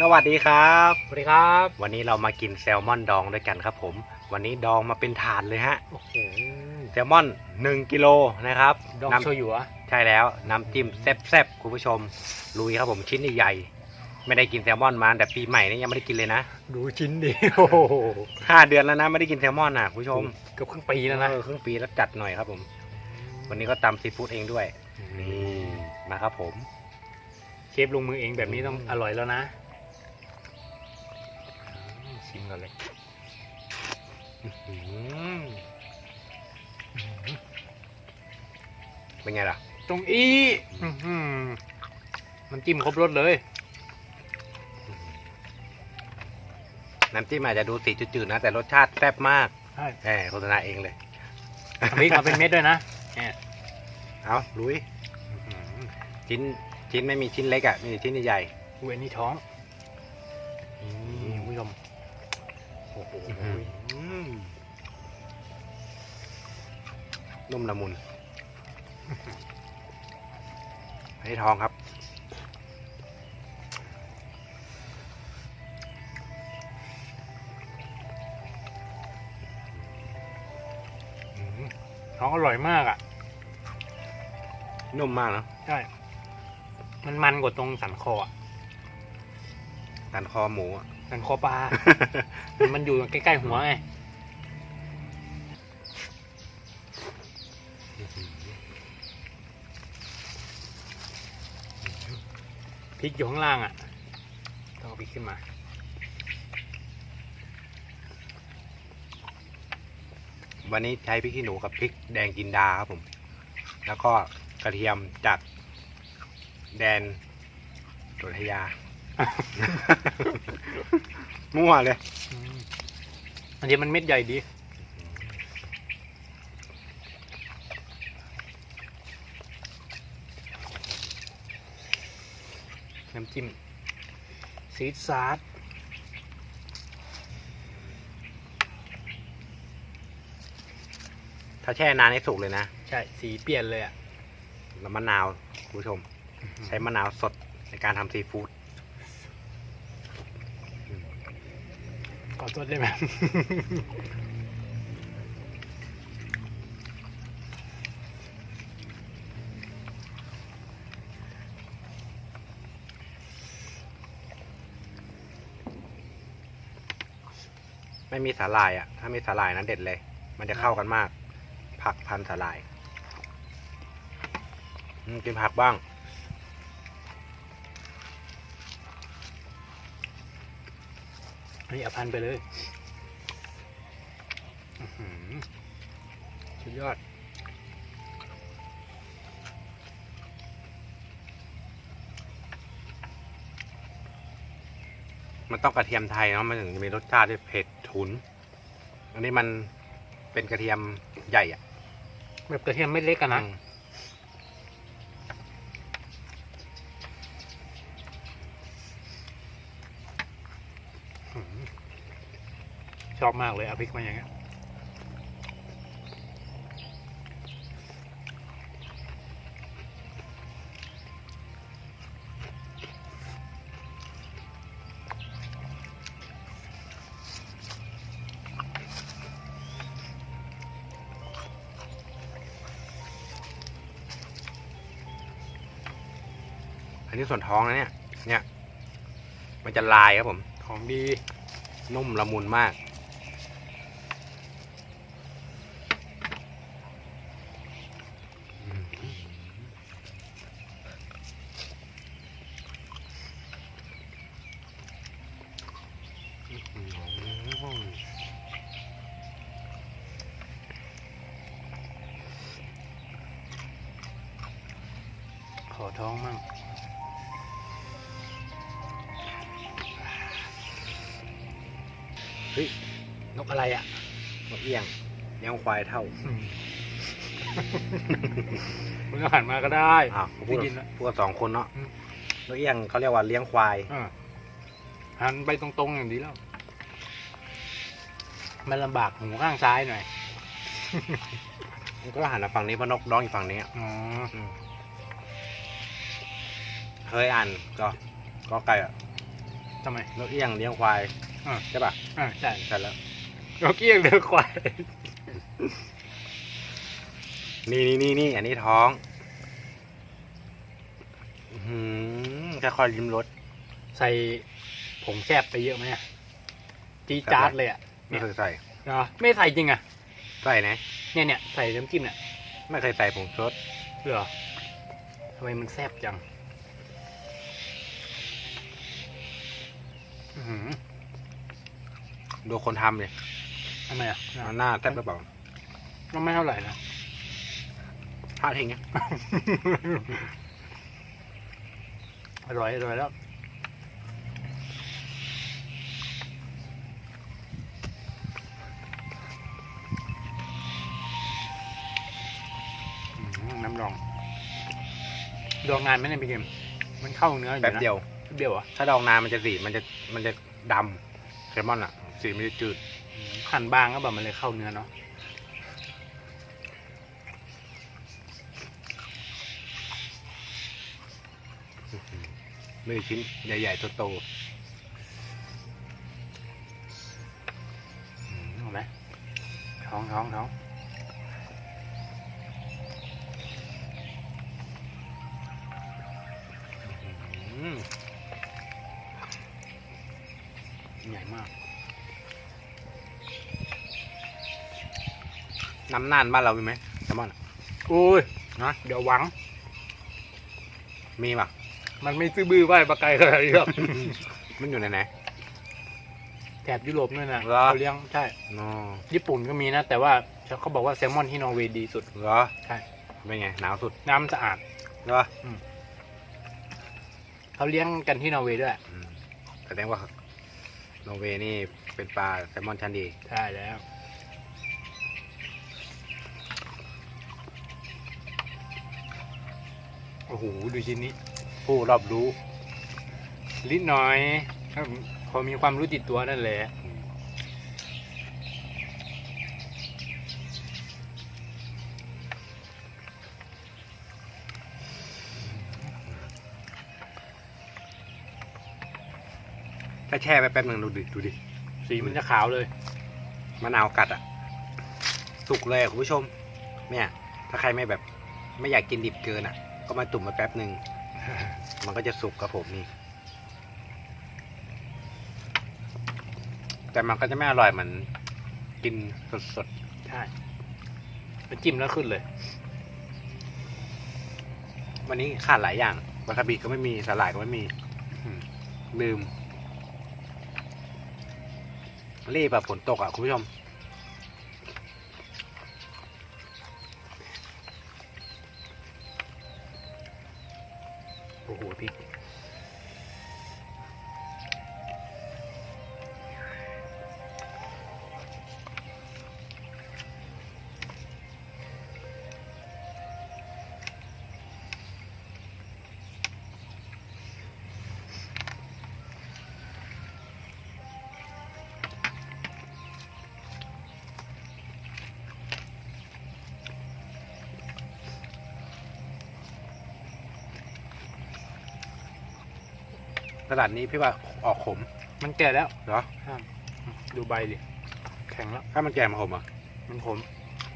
สวัสดีครับ สวัสดีครับ วันนี้เรามากินแซลมอนดองด้วยกันครับผม วันนี้ดองมาเป็นถาดเลยฮะ โอ้โห แซลมอน 1กิโลนะครับดองน้ำโชยุอะใช่แล้ว น้ำจิ้มแซ่บๆคุณผู้ชม ลุยครับผมชิ้นใหญ่ๆไม่ได้กินแซลมอนมาแต่ปีใหม่นี่ยังไม่ได้กินเลยนะ ดูชิ้นดิโอ้โหห้าเดือนแล้วนะไม่ได้กินแซลมอนอะคุณผู้ชม เกือบครึ่งปีแล้วนะ เออครึ่งปีแล้วจัดหน่อยครับผม วันนี้ก็ตำซีฟู้ดเองด้วย นี่ มาครับผม เชฟลงมือเองแบบนี้ต้องอร่อยแล้วนะ อืมชิมก่อนเลยอืมเป็นไงล่ะ ตรงอีอื้อหือน้ำจิ้มครบรสเลย น้ำจิ้มอาจจะดูสีจืดๆนะ แต่รสชาติแซ่บมากใช่แหมโฆษณาเองเลยพริกมาเป็นเม็ดด้วยนะเนี่ยเอาลุยอื้อหือชิ้นชิ้นไม่มีชิ้นเล็กอะ มีแต่ชิ้นใหญ่อุ้ยอันนี้ท้อง นุ่มละมุนให้ทองครับอื้อหือท้องอร่อยมากอะ นุ่มมากนะใช่ มันมันกว่าตรงสันคออะสันคอหมูอะ สันคอปลา มันอยู่ใกล้ๆหัวไงพริกอยู่ข้างล่างอะต้องเอาพริกขึ้นมาวันนี้ใช้พริกขี้หนูกับพริกแดงจินดาครับผม แล้วก็กระเทียมจากแดนสุทยา มั่วเลย อันนี้มันเม็ดใหญ่ดี น้ำจิ้มซีดซาร์ถ้าแช่นานให้สุกเลยนะ ใช่ สีเปลี่ยนเลยอะแล้วมะนาว คุณผู้ชม ใช้มะนาวสดในการทำซีฟู้ด ขอโทษได้ไหมไม่มีสาหร่ายอะ ถ้ามีสาหร่ายนั้นเด็ดเลย มันจะเข้ากันมาก ผักพันสาหร่ายกินผักบ้าง อันนี้เอาพันไปเลยอื้อหือสุดยอด มันต้องกระเทียมไทยเนาะมันถึงจะมีรสชาติที่เผ็ดฉุน อันนี้มันเป็นกระเทียมใหญ่อะแบบกระเทียมไม่เล็กกันนะ อืม ชอบมากเลยเอาพริกมาอย่างเงี้ยอันนี้ส่วนท้องนะเนี่ย เนี่ย มันจะลายครับผม ของดี นุ่มละมุนมาก ขอท้องมั่งเฮ้ย นกอะไรอะ นกเอี้ยงเลี้ยงควายเท่ามึงก็หันมาก็ได้อ่าวพูได้ดยินแล้วพูดกับสองคนเนาะอืมนกเอี้ยงเขาเรียกว่าเลี้ยงควาย อ่าหันไปตรงๆอย่างนี้แล้ว มันลำบากหูข้างซ้ายหน่อยมันก็หันมาฝั่งนี้เพราะนกร้องอยู่ฝั่งนี้อะอ๋ออืมเคยอ่านก็ก็ไก่อะทำไม นกเอี้ยงเลี้ยงควายอ่า ใช่ป่ะอ่าใช่ใช่แล้วเราเกี้ยงเดือควาย นี่นี่นี่นี่อันนี้ท้องอื้อหือค่อยๆลิ้มรส ใส่ผงแซบไปเยอะไหมอะจีดจาดเลยอะ ไม่เคยใส่เหรอไม่ใส่จริงอะ ใส่นะ เนี่ยเนี่ยใส่น้ำจิ้มเนี่ยไม่เคยใส่ผงชูรสเหรอทำไมมันแซบจังอื้อหือดูคนทำเลยทำไมอะหน้าแซ่บหรือเปล่าก็ไม่เท่าไหร่นะ พลาดทิ้งไงอร่อยอร่อยแล้ว น้ำดองดองนานไหมเนี่ยพี่เกมมันเข้าเนื้ออยู่นะแป๊บเดียว แป๊บเดียวเหรอะถ้าดองนานมันจะสีมันจะมันจะดำเคลมอนอะ สีมันจะจืด หั่นบางก็แบบมันเลยเข้าเนื้อเนาะไม่ได้ชิ้นใหญ่ๆโตเห็นไหมท้องท้องท้อง น้ำน่านบ้านเรามีไหมเคลมอนอะอุ้ยนะเดี๋ยวหวัง มีป่ะมันไม่ซื้อบื้อไหวปลาไก่ขนาดนี้หรอก มันอยู่ไหนไหน แถบยุโรปนั่นนะเหรอ เขาเลี้ยงใช่นอญี่ปุ่นก็มีนะ แต่ว่าเขาบอกว่าแซลมอนที่นอร์เวย์ดีสุด เหรอใช่ เป็นไงหนาวสุดน้ำสะอาด เหรอเขาเลี้ยงกันที่นอร์เวย์ด้วย อืมแสดงว่านอร์เวย์นี่เป็นปลาแซลมอนชั้นดี ใช่แล้ว อ้โหดูชิ้นนี้ ผู้รอบรู้ลิดน้อยพอมีความรู้ติดตัวนั่นแหละถ้าแช่ไปแป๊บหนึ่งดูดิดูดิ สีมันจะขาวเลยมะนาวกัดอะ สุกเลยคุณผู้ชม เนี่ย ถ้าใครไม่แบบ ไม่อยากกินดิบเกินอะ ก็มาจุ่มมาแป๊บหนึ่ง มันก็จะสุกครับผมนี่ แต่มันก็จะไม่อร่อยเหมือนกินสดใช่แล้วจิ้มแล้วขึ้นเลยๆวันนี้ขาดหลายอย่างวาซาบิก็ไม่มีสาหร่ายก็ไม่มีอืมลืมรีบแบบฝนตกอะ คุณผู้ชม โอ้โหพ ตลาดนี้พี่ว่าออกขม มันแก่แล้วเหรอดูใบดิแข็งแล้ว ถ้ามันแก่มาขมอะมันขม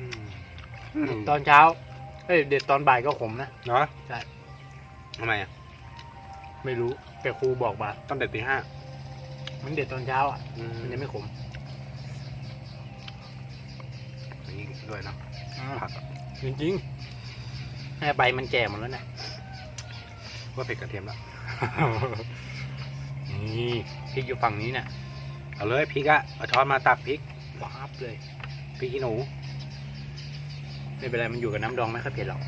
อืมตอนเช้าเอ้ยเด็ดตอนบ่ายก็ขมนะเนาะใช่ทำไมอะไม่รู้แต่ครูบอกมาต้องเด็ดตีห้ามันเด็ดตอนเช้าอะอืมมันยังไม่ขมอย่างนี้ด้วยเนาะผักอะจริงๆแม่ใบมันแก่หมดแล้วนะว่าเผ็ดกระเทียมแล้ว นี่พริกอยู่ฝั่งนี้น่ะเอาเลยพริกอะเอาช้อนมาตักพริกว้าบเลยพริกขี้หนู ไม่เป็นไรมันอยู่กับน้ำดองไม่ค่อยเผ็ดหรอก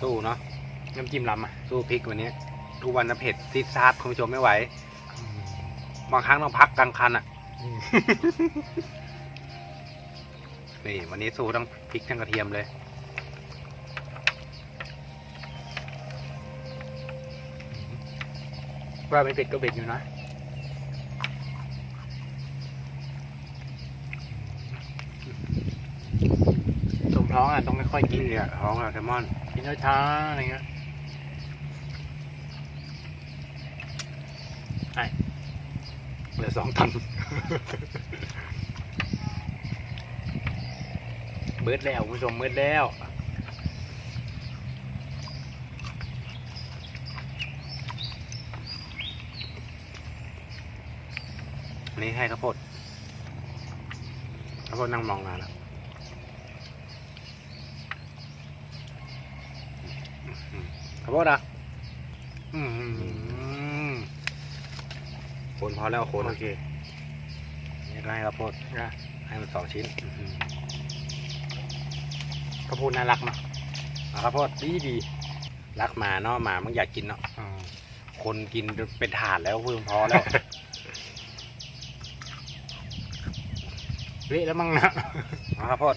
สู้เนาะน้ำจิ้มลำอะสู้พริกวันนี้ทุกวันนะเผ็ดซีดซาดคุณผู้ชมไม่ไหวบางครั้งต้องพักกลางคันอะนี่วันนี้สู้ทั้งพริกทั้งกระเทียมเลย ว่าไม่เผ็ดก็เผ็ดอยู่นะสมท้องอะต้องไม่ค่อยกินนี่อะท้องอะแซลมอน กินช้าๆอะไรเงี้ยใช่เหลือสองตัน เบิดแล้วคุณผู้ชมเบิดแล้ว อันนี้ให้ข้าวโพดข้าวโพดนั่งมองนานแล้วข้าวโพดอะอืมโคนพอแล้วโคนโอเคนี่ก็ให้ข้าวโพดนะให้มันสองชิ้นข้าวโพดน่ารักมากเอาข้าวโพดดีดีรักหมาเนาะหมามึงอยากกินเนาะอ่าคนกินเป็นถาดแล้วเพิ่งพอแล้ว เละแล้วมั้งนะเอาข้าวโพด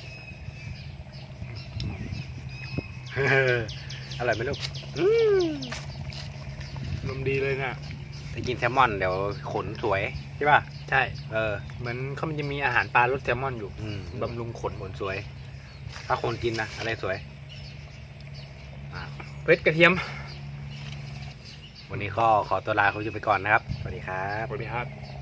อร่อยไหมลูกอืมลมดีเลยนะถ้ากินแซลมอนเดี๋ยวขนสวย ใช่ป่ะ ใช่ เออ เหมือนเขามันจะมีอาหารปลารสแซลมอนอยู่อืมบำรุงขนขนสวย ถ้าคนกินนะอะไรสวยเพชรกระเทียม วันนี้ก็ขอตัวลาคุณผู้ชมไปก่อนนะครับ สวัสดีครับ สวัสดีครับ